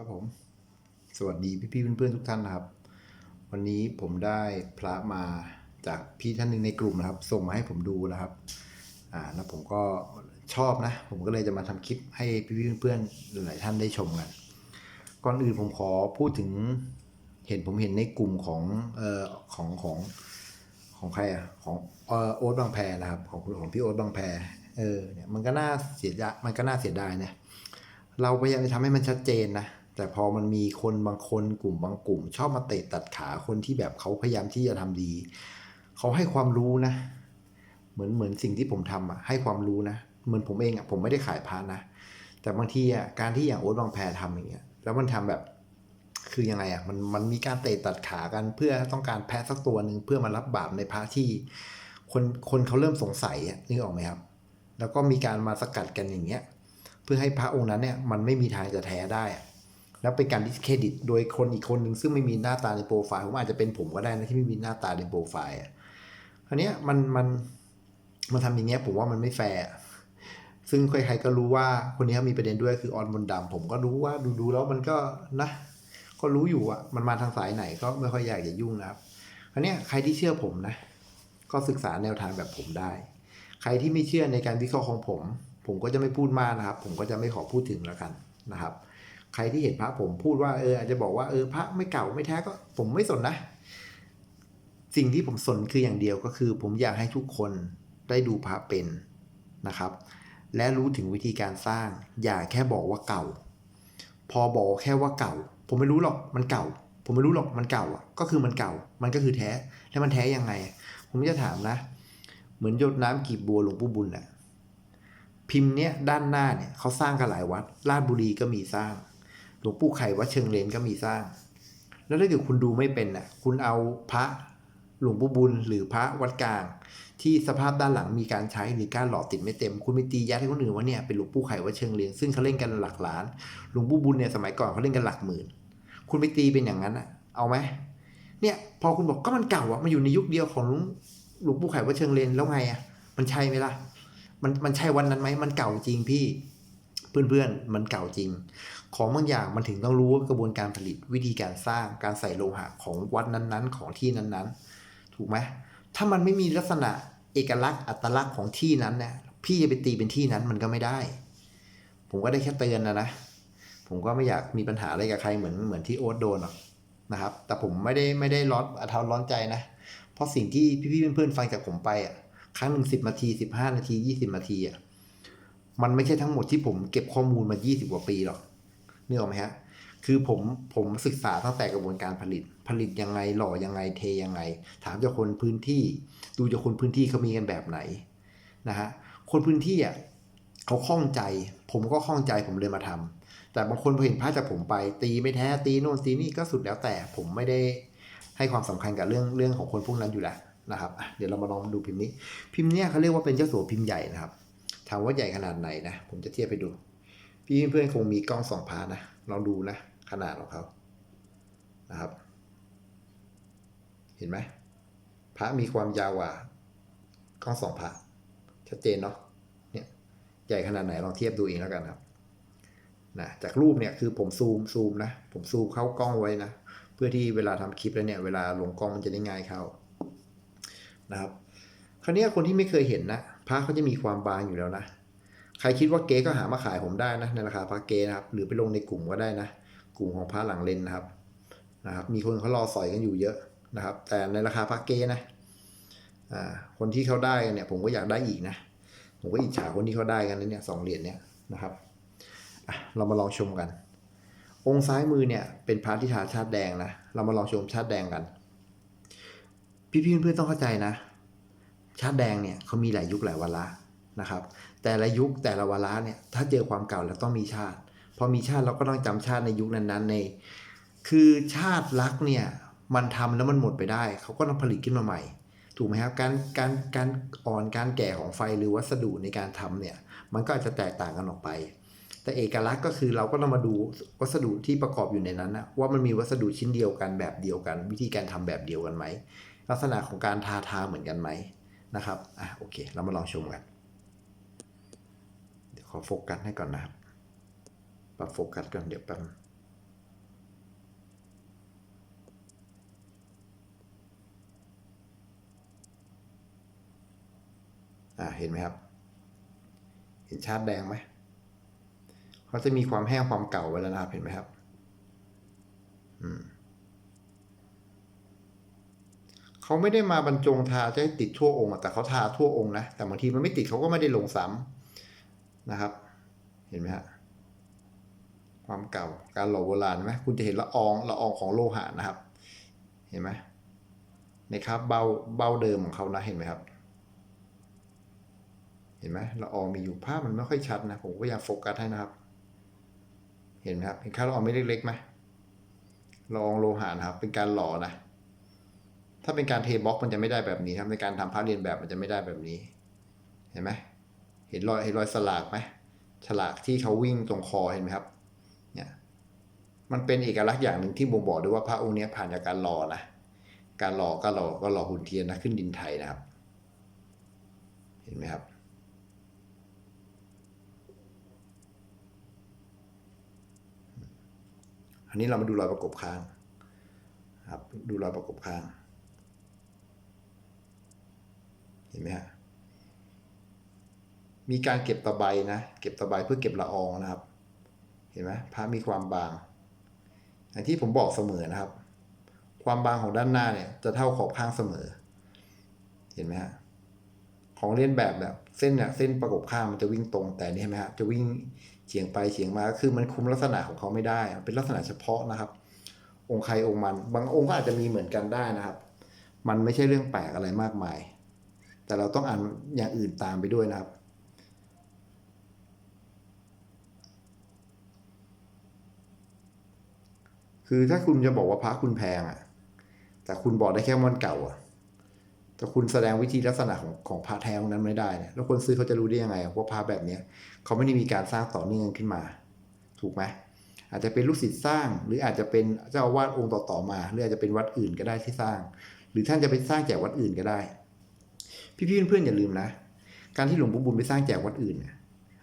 ครับผม สวัสดีพี่ๆเพื่อนๆทุกท่านนะครับ วันนี้ผมได้พระมาจากพี่ท่านหนึ่งในกลุ่มนะครับ ส่งมาให้ผมดูนะครับ อ่าแล้วผมก็ชอบนะ ผมก็เลยจะมาทำคลิปให้พี่ๆเพื่อนๆหลายท่านได้ชมกันก่อนอื่นผมขอพูดถึงเห็นผมเห็นในกลุ่มของเอ่อของของของใครอะของเอ่อโอ๊ตบางแพนะครับ ของคุณของพี่โอ๊ตบางแพเออเนี่ยมันก็น่าเสียดายมันก็น่าเสียดายนะเราพยายามจะทำให้มันชัดเจนนะ แต่พอมันมีคนบางคนกลุ่มบางกลุ่ม ชอบมาเตะตัดขาคนที่แบบเขาพยายามที่จะทำดี เขาให้ความรู้นะ เหมือนเหมือนสิ่งที่ผมทำอะให้ความรู้นะ เหมือนผมเองอะผมไม่ได้ขายพานะแต่บางทีอะการที่อย่างโอ๊ตบางแพรทำอย่างเงี้ยแล้วมันทำแบบคือยังไงอะมันมันมีการเตะตัดขากันเพื่อต้องการแพ้สักตัวหนึ่งเพื่อมารับบาปในพระที่คนคนเขาเริ่มสงสัยอะนึกออกไหมครับ แล้วก็มีการมาสกัดกันอย่างเงี้ย เพื่อให้พระองค์นั้นเนี่ยมันไม่มีทางจะแท้ได้อะ แล้วเป็นการดิสเครดิตโดยคนอีกคนหนึ่งซึ่งไม่มีหน้าตาในโปรไฟล์ผมอาจจะเป็นผมก็ได้นะที่ไม่มีหน้าตาในโปรไฟล์อะคราวเนี้ยมันมันมันทำอย่างเงี้ยผมว่ามันไม่แฟร์ซึ่งใครๆก็รู้ว่าคนนี้เขามีประเด็นด้วยคือออนมนต์ดำผมก็รู้ว่าดูๆแล้วมันก็นะ ก็รู้อยู่อะมันมาทางสายไหนก็ไม่ค่อยอยากจะยุ่งนะครับคราวเนี้ยใครที่เชื่อผมนะ ก็ศึกษาแนวทางแบบผมได้ ใครที่ไม่เชื่อในการวิเคราะห์ของผม ผมก็จะไม่พูดมากนะครับ ผมก็จะไม่ขอพูดถึงแล้วกันนะครับ ครที่เห็นพระผมพูดว่าเอออาจจะบอกว่าเออพระไม่เก่าไม่แท้ก็ผมไม่สนนะ สิ่งที่ผมสนคืออย่างเดียวก็คือ ผมอยากให้ทุกคนได้ดูพระเป็นนะครับ และรู้ถึงวิธีการสร้าง อย่าแค่บอกว่าเก่า พอบอกแค่ว่าเก่า ผมไม่รู้หรอกมันเก่า ผมไม่รู้หรอกมันเก่าอะก็คือมันเก่า มันก็คือแท้แล้วมันแท้ยังไง ผมจะถามนะ เหมือนหยดน้ำกีบบัวหลวงปู่บุญแหละพิมพ์เนี้ยด้านหน้าเนี่ยเขาสร้างกันหลายวัดราชบุรีก็มีสร้าง หลวงปู่ไข่วัดเชิงเลนก็มีสร้าง แล้วถ้าเกิดคุณดูไม่เป็นน่ะคุณเอาพระหลวงปู่บุญ หรือพระวัดกลาง ที่สภาพด้านหลังมีการใช้หรือการหล่อติดไม่เต็ม คุณไปตียัดให้คนอื่นว่าเนี่ยเป็นหลวงปู่ไข่วัดเชิงเลนซึ่งเขาเล่นกันหลักล้านหลวงปู่บุญเนี่ยสมัยก่อนเขาเล่นกันหลักหมื่น คุณไปตีเป็นอย่างนั้นอะ เอาไหมเนี่ยพอคุณบอกก็มันเก่าอะมันอยู่ในยุคเดียวของหลวงหลวงปู่ไข่วัดเชิงเลนแล้วไงอะมันใช่ไหมล่ะมันมันใช่วันนั้นไหมมันเก่าจริงพี่ เพื่อนๆ มันเก่าจริง ของบางอย่างมันถึงต้องรู้ว่ากระบวนการผลิตวิธีการสร้างการใส่โลหะของวัดนั้นๆ ของที่นั้นๆ ถูกไหมถ้ามันไม่มีลักษณะเอกลักษณ์อัตลักษณ์ของที่นั้นเนี่ยพี่จะไปตีเป็นที่นั้นมันก็ไม่ได้ ผมก็ได้แค่เตือนนะนะผมก็ไม่อยากมีปัญหาอะไรกับใครเหมือนเหมือนที่โอ๊ตโดนหรอกนะครับ แต่ผมไม่ได้ไม่ได้ร้อนอาทาร้อนใจนะ เพราะสิ่งที่พี่ๆเพื่อนๆฟังจากผมไปอะ ครั้งหนึ่งสิบนาทีสิบห้านาทียี่สิบนาทีอะ มันไม่ใช่ทั้งหมดที่ผมเก็บข้อมูลมายี่สิบกว่าปีหรอกนึกออกไหมฮะ คือผมผมศึกษาตั้งแต่กระบวนการผลิต ผลิตยังไงหล่อยังไงเทยังไง ถามจากคนพื้นที่ ดูจากคนพื้นที่เขามีกันแบบไหนนะฮะ คนพื้นที่อะเขาคล่องใจ ผมก็คล่องใจผมเลยมาทำแต่บางคนพอเห็นภาพจากผมไป ตีไม่แท้ตีโน่นตีนี่ก็สุดแล้วแต่ผมไม่ได้ให้ความสำคัญกับเรื่องเรื่องของคนพวกนั้นอยู่แล้วนะครับ เดี๋ยวเรามาลองดูพิมพ์นี้ พิมพ์เนี้ยเขาเรียกว่าเป็นเจ้าสัวพิมพ์ใหญ่นะครับ ถามว่าใหญ่ขนาดไหนนะ ผมจะเทียบไปดู พี่เพื่อนคงมีกล้องสองพานะลองดูนะ ขนาดของเขานะครับ เห็นไหมพระมีความยาวกว่ากล้องสองพาชัดเจนเนาะเนี่ยใหญ่ขนาดไหนลองเทียบดูเองแล้วกันครับนะจากรูปเนี่ยคือผมซูมซูมนะ ผมซูมเข้ากล้องไว้นะเพื่อที่เวลาทำคลิปแล้วเนี่ยเวลาลงกล้องมันจะได้ง่ายเข้านะครับ คราวนี้คนที่ไม่เคยเห็นนะ พระเขาจะมีความบางอยู่แล้วนะ ใครคิดว่าเก๊ก็หามาขายผมได้นะในราคาพระเก๊นะครับ หรือไปลงในกลุ่มก็ได้นะ กลุ่มของพระหลังเลนนะครับ นะครับ มีคนเขารอสอยกันอยู่เยอะนะครับ แต่ในราคาพระเก๊นะ อ่า คนที่เขาได้กันเนี่ย ผมก็อยากได้อีกนะ ผมก็อิจฉาคนที่เขาได้กันนะเนี่ยสองเหรียญเนี่ยนะครับเรามาลองชมกัน องค์ซ้ายมือเนี่ยเป็นพระที่ทาชาติแดงนะ เรามาลองชมชาติแดงกัน พี่ๆเพื่อนๆต้องเข้าใจนะ ชาติแดงเนี่ยเขามีหลายยุคหลายวาระนะครับ แต่ละยุคแต่ละวาระเนี่ยถ้าเจอความเก่าแล้วต้องมีชาติ พอมีชาติเราก็ต้องจำชาติในยุคนั้นๆใน คือชาติรักเนี่ยมันทำแล้วมันหมดไปได้เขาก็ต้องผลิตขึ้นมาใหม่ ถูกไหมครับการการการอ่อนการแก่ของไฟหรือวัสดุในการทำเนี่ยมันก็อาจจะแตกต่างกันออกไป แต่เอกลักษณ์ก็คือเราก็ต้องมาดูวัสดุที่ประกอบอยู่ในนั้นนะว่ามันมีวัสดุชิ้นเดียวกันแบบเดียวกัน วิธีการทำแบบเดียวกันไหมลักษณะของการทาทาเหมือนกันไหม นะครับอะโอเค เรามาลองชมกัน เดี๋ยวขอโฟกัสให้ก่อนนะครับ ปรับโฟกัสก่อนเดี๋ยวแป๊บอ่าเห็นไหมครับ เห็นชาติแดงไหมเขาจะมีความแห้งความเก่าไปแล้วนะครับเห็นไหมครับ อืม เขาไม่ได้มาบรรจงทาจะให้ติดทั่วองค์แต่เขาทาทั่วองค์นะแต่บางทีมันไม่ติดเขาก็ไม่ได้ลงซ้ำนะครับ เห็นไหมฮะความเก่าการหล่อโบราณไหมคุณจะเห็นละอองละอองของโลหะนะครับ เห็นไหมในครับเบาเบาเดิมของเขานะเห็นไหมครับ เห็นไหมละอองมีอยู่ภาพมันไม่ค่อยชัดนะ ผมก็อยากโฟกัสให้นะครับ เห็นไหมครับเห็นค่าละอองไม่เล็กๆไหมละอองโลหะนะครับ เป็นการหล่อนะ ถ้าเป็นการเทบล็อกมันจะไม่ได้แบบนี้ครับในการทำพระเรียนแบบมันจะไม่ได้แบบนี้ เห็นไหมเห็นรอยเห็นรอยสลากไหมฉลากที่เขาวิ่งตรงคอเห็นไหมครับเนี่ยมันเป็นเอกลักษณ์อย่างหนึ่งที่บ่งบอกด้วยว่าพระองค์นี้ผ่านจากการหล่อนะการหล่อก็หล่อก็หล่อหุ่นเทียนนะขึ้นดินไทยนะครับ เห็นไหมครับอันนี้เรามาดูรอยประกบข้างครับดูรอยประกบข้าง เห็นไหมฮะมีการเก็บตะไบนะเก็บตะไบเพื่อเก็บละอองนะครับ เห็นไหมพระมีความบางอย่างที่ผมบอกเสมอนะครับ ความบางของด้านหน้าเนี่ยจะเท่าขอบข้างเสมอ เห็นไหมฮะของเลียนแบบแบบเส้นเนี่ยเส้นประกบข้างมันจะวิ่งตรงแต่นี่เห็นไหมฮะจะวิ่งเฉียงไปเฉียงมาคือมันคุมลักษณะของเขาไม่ได้เป็นลักษณะเฉพาะนะครับ องค์ใครองค์มัน บางองค์ก็อาจจะมีเหมือนกันได้นะครับ มันไม่ใช่เรื่องแปลกอะไรมากมาย แต่เราต้องอ่านอย่างอื่นตามไปด้วยนะครับ คือถ้าคุณจะบอกว่าพระคุณแพงอะแต่คุณบอกได้แค่มันเก่าอะแต่คุณแสดงวิธีลักษณะของของพระแท้งนั้นไม่ได้เนี่ยแล้วคนซื้อเขาจะรู้ได้ยังไงว่าพระแบบเนี้ยเขาไม่ได้มีการสร้างต่อเนื่องขึ้นมา ถูกไหมอาจจะเป็นลูกศิษย์สร้าง หรืออาจจะเป็นเจ้าอาวาสองค์ต่อๆมา หรืออาจจะเป็นวัดอื่นก็ได้ที่สร้าง หรือท่านจะไปสร้างแจกวัดอื่นก็ได้ พี่ๆเพื่อนๆอย่าลืมนะ การที่หลวงปู่บุญไปสร้างแจกวัดอื่นเนี่ย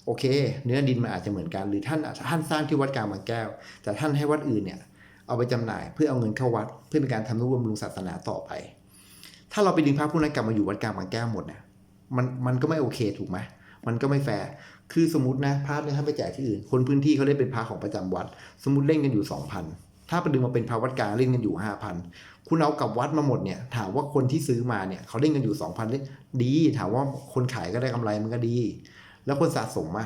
โอเค เนื้อดินมันอาจจะเหมือนกันหรือท่านท่านสร้างที่วัดกลางบางแก้ว แต่ท่านให้วัดอื่นเนี่ยเอาไปจำหน่ายเพื่อเอาเงินเข้าวัด เพื่อเป็นการทำนุบำรุงศาสนาต่อไป ถ้าเราไปดึงพระผู้นั้นกลับมาอยู่วัดกลางบางแก้วหมดเนี่ยมันมันก็ไม่โอเคถูกไหมมันก็ไม่แฟร์คือสมมตินะพระเนี่ยถ้านไปแจกที่อื่น คนพื้นที่เขาเล่นเป็นพระของประจำวัด สมมติเล่นกันอยู่สองพัน ถ้าไปดึงมาเป็นพระวัดกลางเล่นกันอยู่ห้าพันคุณเอากับวัดมาหมดเนี่ย ถามว่าคนที่ซื้อมาเนี่ยเขาเล่นกันอยู่สองพันดี ถามว่าคนขายก็ได้กำไรมันก็ดี แล้วคนสะสมมา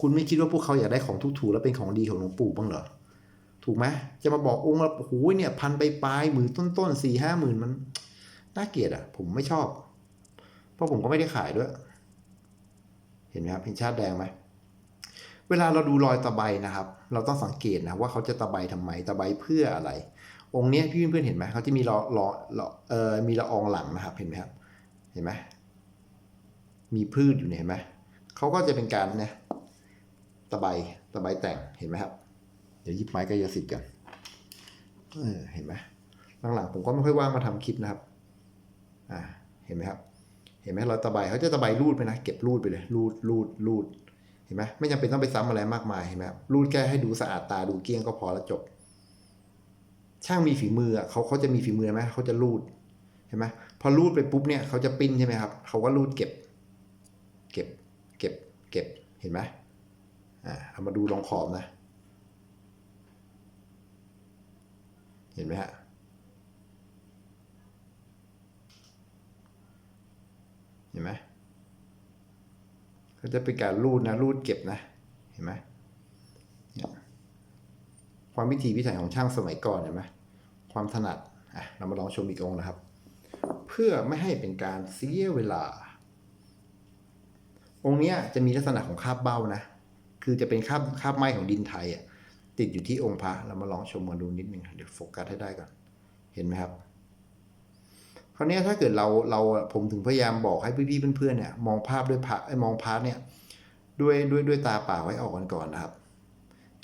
คุณไม่คิดว่าพวกเขาอยากได้ของถูกๆแล้วเป็นของดีของหลวงปู่บ้างเหรอถูกไหมจะมาบอกองค์ละโอ้โหเนี่ยพันไปปลายหมื่นต้นๆสี่ห้าหมื่นมันน่าเกลียดอะ ผมไม่ชอบ เพราะผมก็ไม่ได้ขายด้วย เห็นไหมครับเห็นชาติแดงไหม เวลาเราดูรอยตะไบนะครับ เราต้องสังเกตนะว่าเขาจะตะไบทำไมตะไบเพื่ออะไร องค์เนี้ยพี่เพื่อนเห็นไหมเขาจะมีรอรอรอเอ่อมีละอองหลังนะครับเห็นไหมครับ เห็นไหมมีพืชอยู่เนี่ยเห็นไหมเขาก็จะเป็นการเนี่ยตะไบตะไบแต่งเห็นไหมครับ เดี๋ยวยิบไม้กายสิทธิ์กันเออเห็นไหมหลังๆผมก็ไม่ค่อยว่างมาทำคลิปนะครับ อ่าเห็นไหมครับ เห็นไหมเราตะไบเขาจะตะไบรูดไปนะ เก็บรูดไปเลย รูดรูดรูด เห็นไหมไม่จำเป็นต้องไปซ้ำอะไรมากมายเห็นไหมรูดแค่ให้ดูสะอาดตาดูเกลี้ยงก็พอแล้วจบ ช่างมีฝีมือเขาเขาจะมีฝีมือไหมเขาจะรูดเห็นไหมพอรูดไปปุ๊บเนี่ยเขาจะปิ้นใช่ไหมครับเขาก็รูดเก็บ เก็บ เก็บ เก็บเห็นไหมอ่าเอามาดูรองขอบนะ เห็นไหมฮะเห็นไหม ก็จะเป็นการรูดนะรูดเก็บนะเห็นไหมความวิธีพิถัยของช่างสมัยก่อนเห็นไหมความถนัดอะเรามาลองชมอีกองนะครับ เพื่อไม่ให้เป็นการเสียเวลา องค์นี้จะมีลักษณะของคาบเบ้านะ คือจะเป็นคาบคาบไม้ของดินไทยอะติดอยู่ที่องค์พระเรามาลองชมกันดูนิดนึงเดี๋ยวโฟกัสให้ได้ก่อน เห็นไหมครับ คราวนี้ถ้าเกิดเราเราผมถึงพยายามบอกให้พี่ๆเพื่อนๆเนี่ยมองภาพด้วยพระไอ้มองพาร์ทเนี่ยด้วยด้วยด้วยตาเปล่าไว้ออกกันก่อนนะครับ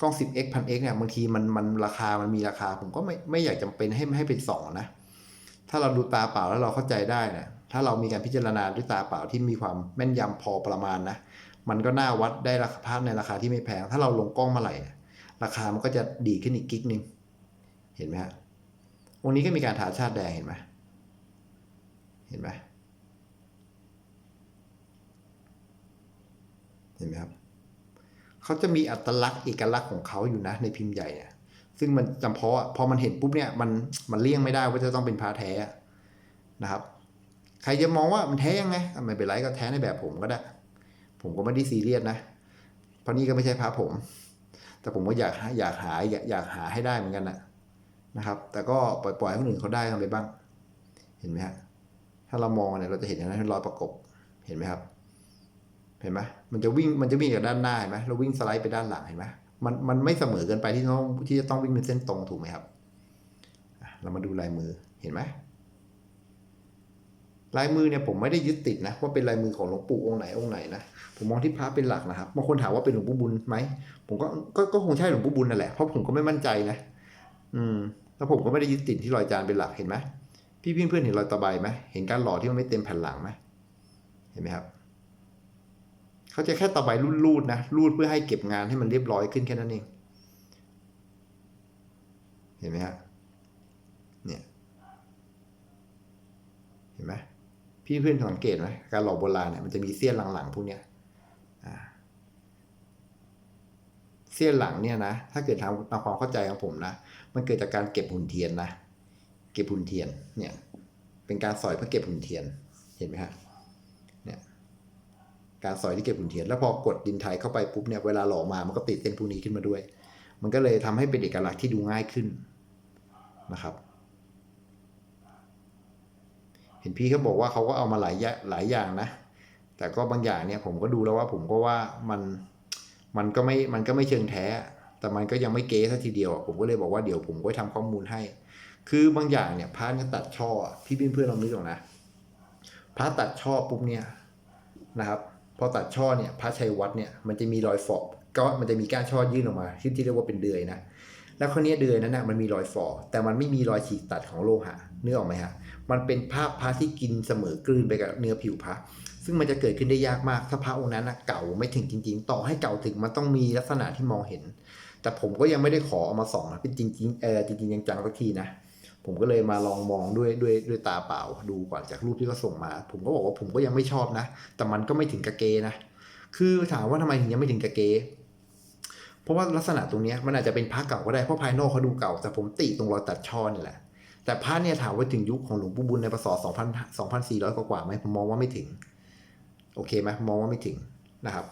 กล้อง 10x 1000x เนี่ยบางทีมันมันราคามันมีราคา ผมก็ไม่ไม่อยากจำเป็นให้ให้เป็นสองนะถ้าเราดูตาเปล่าแล้วเราเข้าใจได้นะถ้าเรามีการพิจารณาด้วยตาเปล่าที่มีความแม่นยำพอประมาณนะมันก็น่าวัดได้ราคาภาพในราคาที่ไม่แพง ถ้าเราลงกล้องมื่อไหร่เนี่ยราคามันก็จะดีขึ้นอีกกิ๊กนึงเห็นไหมฮะวันนี้ก็มีการทาชาติแดงเห็นไหม เห็นไหมเห็นไหมครับเขาจะมีอัตลักษณ์เอกลักษณ์ของเขาอยู่นะในพิมพ์ใหญ่เนี่ยซึ่งมันจำเพาะอะพอมันเห็นปุ๊บเนี่ยมันมันเลี่ยงไม่ได้ว่าจะต้องเป็นพระแท้นะครับ ใครจะมองว่ามันแท้ยังไงไม่เป็นไรก็แท้ในแบบผมก็ได้ ผมก็ไม่ได้ซีเรียสนะ เพราะนี่ก็ไม่ใช่พระผม แต่ผมก็อยากอยากหาอยากอยากหาให้ได้เหมือนกันนะนะครับ แต่ก็ปล่อยปล่อยให้คนอื่นเขาได้กันไปบ้าง เห็นไหมฮะ ถ้าเรามองเนี่ยเราจะเห็นอย่างนั้นเป็นรอยประกบ เห็นไหมครับ เห็นไหมมันจะวิ่งมันจะวิ่งจากด้านหน้าเห็นไหมเราวิ่งสไลด์ไปด้านหลังเห็นไหมมันมันไม่เสมอเกินไปที่ต้องที่จะต้องวิ่งเป็นเส้นตรงถูกไหมครับเรามาดูลายมือเห็นไหมลายมือเนี่ยผมไม่ได้ยึดติดนะว่าเป็นลายมือของหลวงปู่องค์ไหนองค์ไหนนะผมมองที่พระเป็นหลักนะครับบางคนถามว่าเป็นหลวงปู่บุญไหมผมก็ก็ก็คงใช่หลวงปู่บุญนั่นแหละเพราะผมก็ไม่มั่นใจนะ อืม แล้วผมก็ไม่ได้ยึดติดที่รอยจานเป็นหลักเห็นไหม พี่เพื่อนเห็นรอยตะไบไหมเห็นการหล่อที่มันไม่เต็มแผ่นหลังไหมเห็นไหมครับเขาจะแค่ตะไบรูดๆนะรูดเพื่อให้เก็บงานให้มันเรียบร้อยขึ้นแค่นั้นเองเห็นไหมฮะเนี่ยเห็นไหมพี่เพื่อนสังเกตไหมการหล่อโบราณเนี่ยมันจะมีเสี้ยนหลังๆพวกเนี้ยเสี้ยนหลังเนี่ยนะถ้าเกิดทางตามความเข้าใจของผมนะ มันเกิดจากการเก็บหุ่นเทียนนะ เก็บหุ่นเทียนเนี่ยเป็นการสอยเพื่อเก็บหุ่นเทียนเห็นไหมฮะเนี่ยการสอยที่เก็บหุ่นเทียน แล้วพอกดดินไทยเข้าไปปุ๊บเนี่ยเวลาหล่อมามันก็ติดเส้นพวกนี้ขึ้นมาด้วย มันก็เลยทำให้เป็นเอกลักษณ์ที่ดูง่ายขึ้นนะครับเห็นพี่เขาบอกว่าเขาก็เอามาหลายอย่างหลายอย่างนะ แต่ก็บางอย่างเนี่ยผมก็ดูแล้วว่าผมก็ว่ามันมันก็ไม่มันก็ไม่เชิงแท้ แต่มันก็ยังไม่เก๊ซะทีเดียว ผมก็เลยบอกว่าเดี๋ยวผมก็ทำข้อมูลให้ คือบางอย่างเนี่ยพระเนี่ยตัดช่ออะพี่เพื่อนๆลองนึกออกนะพระตัดช่อปุ๊บเนี่ยนะครับพอตัดช่อเนี่ยพระชัยวัดเนี่ยมันจะมีรอยฝอกก็มันจะมีก้านช่อยื่นออกมาที่ที่เรียกว่าเป็นเดือยนะแล้วคราวนี้เดือยนั้นนะมันมีรอยฝอแต่มันไม่มีรอยฉีกตัดของโลหะเนึกออกไหมฮะมันเป็นภาพพระที่กินเสมอกลืนไปกับเนื้อผิวพระซึ่งมันจะเกิดขึ้นได้ยากมากถ้าพระองค์นั้นนะเก่าไม่ถึงจริง ๆ ต่อให้เก่าถึงมันต้องมีลักษณะที่มองเห็น แต่ผมก็ยังไม่ได้ขอเอามาส่องนะเป็นจริงๆเออจริงๆจังๆสักทีนะ ผมก็เลยมาลองมองด้วยด้วยด้วยตาเปล่าดูก่อนจากรูปที่เขาส่งมา ผมก็บอกว่าผมก็ยังไม่ชอบนะ แต่มันก็ไม่ถึงกะเกนะคือถามว่าทำไมถึงยังไม่ถึงกะเกเพราะว่าลักษณะตรงนี้มันอาจจะเป็นพระเก่าก็ได้เพราะภายนอกเขาดูเก่าแต่ผมติตรงรอยตัดช่อนี่แหละ แต่พระเนี่ยถามว่าถึงยุคของหลวงปู่บุญในปศ2,000 2,400 กว่าไหมผมมองว่าไม่ถึง โอเคไหมมองว่าไม่ถึงนะครับ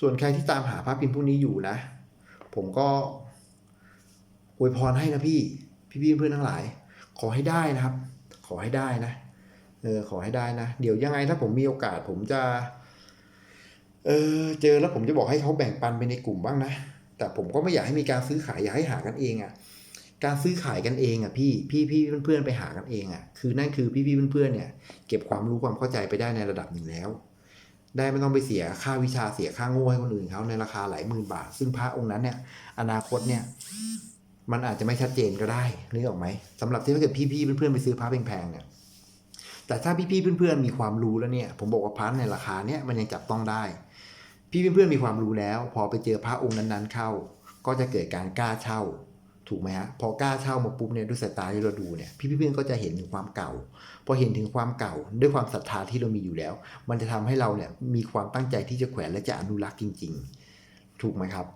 ส่วนใครที่ตามหาพระพิมพ์พวกนี้อยู่นะ ผมก็อวยพรให้นะพี่ พี่ๆเพื่อนทั้งหลาย ขอให้ได้นะครับ ขอให้ได้นะเออขอให้ได้นะ เดี๋ยวยังไงถ้าผมมีโอกาสผมจะ เออเจอแล้วผมจะบอกให้เขาแบ่งปันไปในกลุ่มบ้างนะ แต่ผมก็ไม่อยากให้มีการซื้อขายอยากให้หากันเองอะ่ะ การซื้อขายกันเองอะ่ะพี่พี่พี่เพื่อนๆไปหากันเองอะ่ะ คือนั่นคือพี่พี่เพื่อนๆเนี่ย เก็บความรู้ความเข้าใจไปได้ในระดับหนึ่งแล้ว ได้ไม่ต้องไปเสียค่าวิชาเสียค่าโง่ให้คนอื่นเขาในราคาหลายหมื่นบาท ซึ่งพระองค์นั้นเนี่ย อนาคตเนี่ย มันอาจจะไม่ชัดเจนก็ได้นึกออกไหมสำหรับที่ถ้าเกิดพี่ๆเพื่อนๆไปซื้อพระแพงๆเนี่ยแต่ถ้าพี่ๆเพื่อนๆมีความรู้แล้วเนี่ย ผมบอกว่าพระในราคาเนี่ยมันยังจับต้องได้ พี่เพื่อนๆมีความรู้แล้ว พอไปเจอพระองค์นั้นๆเข้า ก็จะเกิดการกล้าเช่า ถูกไหมฮะพอกล้าเช่ามาปุ๊บเนี่ยด้วยสายตาที่เราดูเนี่ยพี่เพื่อนๆก็จะเห็นถึงความเก่า พอเห็นถึงความเก่าด้วยความศรัทธาที่เรามีอยู่แล้ว มันจะทำให้เราเนี่ยมีความตั้งใจที่จะแขวนและจะอนุรักษ์จริง ๆ ถูกไหมครับ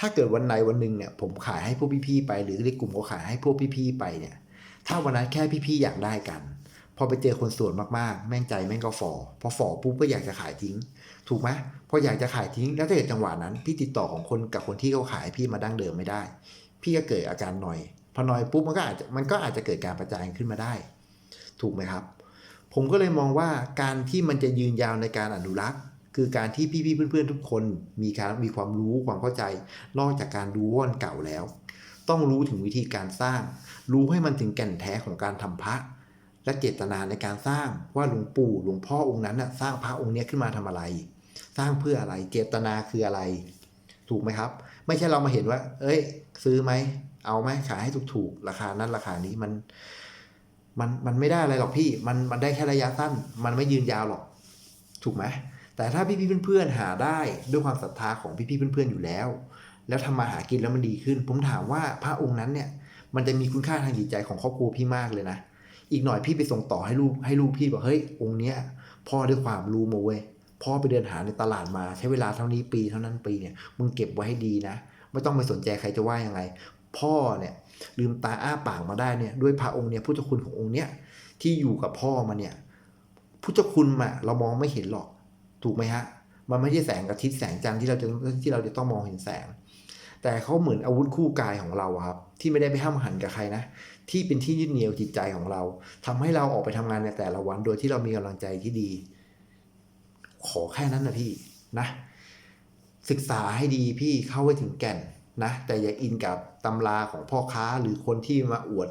ถ้าเกิดวันใดวันหนึ่งเนี่ยผมขายให้พวกพี่ๆไป หรือในกลุ่มเขาขายให้พวกพี่ๆไปเนี่ย ถ้าวันนั้นแค่พี่ๆอยากได้กัน พอไปเจอคนส่วนมากๆ แม่งใจแม่งก็ฝ่อพอฝ่อปุ๊บก็อยากจะขายทิ้ง ถูกไหมพออยากจะขายทิ้ง แล้วถ้าเกิดจังหวะนั้น พี่ติดต่อของคนกับคนที่เขาขายพี่มาดั้งเดิมไม่ได้ พี่ก็เกิดอาการหน่อยพอหน่อยปุ๊บมันก็อาจจะมันก็อาจจะเกิดการประจายขึ้นมาได้ ถูกไหมครับ ผมก็เลยมองว่าการที่มันจะยืนยาวในการอนุรักษ์ คือการที่พี่ๆเพื่อนๆทุกคนมีการมีความรู้ความเข้าใจ นอกจากการดูว่อนเก่าแล้ว ต้องรู้ถึงวิธีการสร้าง รู้ให้มันถึงแก่นแท้ของการทำพระ และเจตนาในการสร้างว่าหลวงปู่หลวงพ่อองค์นั้นน่ะสร้างพระองค์นี้ขึ้นมาทำอะไร สร้างเพื่ออะไรเจตนาคืออะไร ถูกไหมครับ ไม่ใช่เรามาเห็นว่า เอ้ย ซื้อไหมเอาไหมขายให้ถูกๆราคานั้นราคานี้มัน มันมันไม่ได้อะไรหรอกพี่ มันมันได้แค่ระยะสั้น มันไม่ยืนยาวหรอก ถูกไหม แต่ถ้าพี่ๆเพื่อนๆหาได้ด้วยความศรัทธาของพี่ๆเพื่อนๆอยู่แล้ว แล้วทำมาหากินแล้วมันดีขึ้น ผมถามว่าพระองค์นั้นเนี่ยมันจะมีคุณค่าทางจิตใจของครอบครัวพี่มากเลยนะ อีกหน่อยพี่ไปส่งต่อให้ลูกให้ลูกพี่บอกเฮ้ยองค์เนี้ยพ่อด้วยความรู้มาเว้ยพ่อไปเดินหาในตลาดมาใช้เวลาเท่านี้ปีเท่านั้นปีเนี่ยมึงเก็บไว้ให้ดีนะ ไม่ต้องไปสนใจใครจะว่ายังไง พ่อเนี่ยลืมตาอ้าปากมาได้เนี่ยด้วยพระองค์เนี่ยพุทธคุณขององค์เนี่ยที่อยู่กับพ่อมาเนี่ยพุทธคุณมาเรามองไม่เห็นหรอก ถูกไหมฮะ มันไม่ใช่แสงอาทิตย์แสงจันทร์ที่เราจะที่เราจะต้องมองเห็นแสง แต่เขาเหมือนอาวุธคู่กายของเราครับ ที่ไม่ได้ไปห้ามหันกับใครนะ ที่เป็นที่ยึดเหนี่ยวจิตใจของเราทำให้เราออกไปทำงานในแต่ละวัน โดยที่เรามีกำลังใจที่ดี ขอแค่นั้นนะพี่นะ ศึกษาให้ดีพี่เข้าไว้ถึงแก่นนะแต่อย่าอินกับตำราของพ่อค้าหรือคนที่มาอวด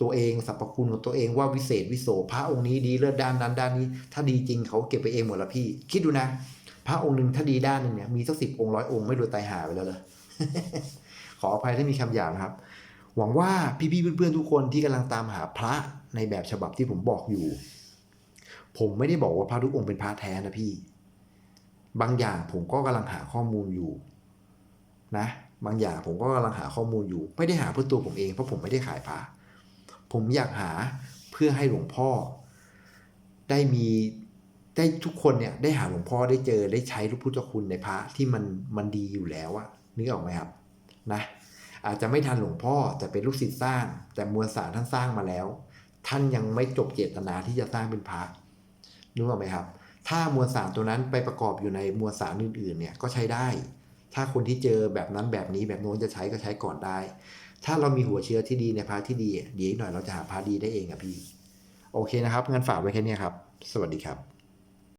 ตัวเองสรรพคุณของตัวเองว่าวิเศษวิโสพระองค์นี้ดีเลิศด้านนั้นด้านนี้ ถ้าดีจริงเขาเก็บไปเองหมดละพี่ คิดดูนะ พระองค์หนึ่งถ้าดีด้านหนึ่งเนี่ยมีสักสิบองค์ร้อยองค์ไม่โดนตายหาไปแล้วเลยขออภัยถ้ามีคำหยาบนะครับ หวังว่าพี่ๆเพื่อนๆทุกคนที่กำลังตามหาพระในแบบฉบับที่ผมบอกอยู่ ผมไม่ได้บอกว่าพระทุกองค์เป็นพระแท้นะพี่ บางอย่างผมก็กำลังหาข้อมูลอยู่ นะ บางอย่างผมก็กำลังหาข้อมูลอยู่ ไม่ได้หาเพื่อตัวผมเองเพราะผมไม่ได้ขายพระ ผมอยากหาเพื่อให้หลวงพ่อ ได้มีได้ทุกคนเนี่ยได้หาหลวงพ่อได้เจอได้ใช้รูปพุทธคุณในพระที่มันมันดีอยู่แล้วอะนึกออกไหมครับนะอาจจะไม่ทันหลวงพ่อแต่เป็นลูกศิษย์สร้าง แต่มวลสารท่านสร้างมาแล้ว ท่านยังไม่จบเจตนาที่จะสร้างเป็นพระนึกออกไหมครับ ถ้ามวลสารตัวนั้นไปประกอบอยู่ในมวลสารอื่นๆเนี่ยก็ใช้ได้ ถ้าคนที่เจอแบบนั้นแบบนี้แบบโน้นจะใช้ก็ใช้ก่อนได้ ถ้าเรามีหัวเชื้อที่ดีในพาร์ที่ดีเดี๋ยวอีกหน่อยเราจะหาพาร์ทดีได้เองอะพี่ โอเคนะครับงั้นฝากไว้แค่นี้ครับ สวัสดีครับ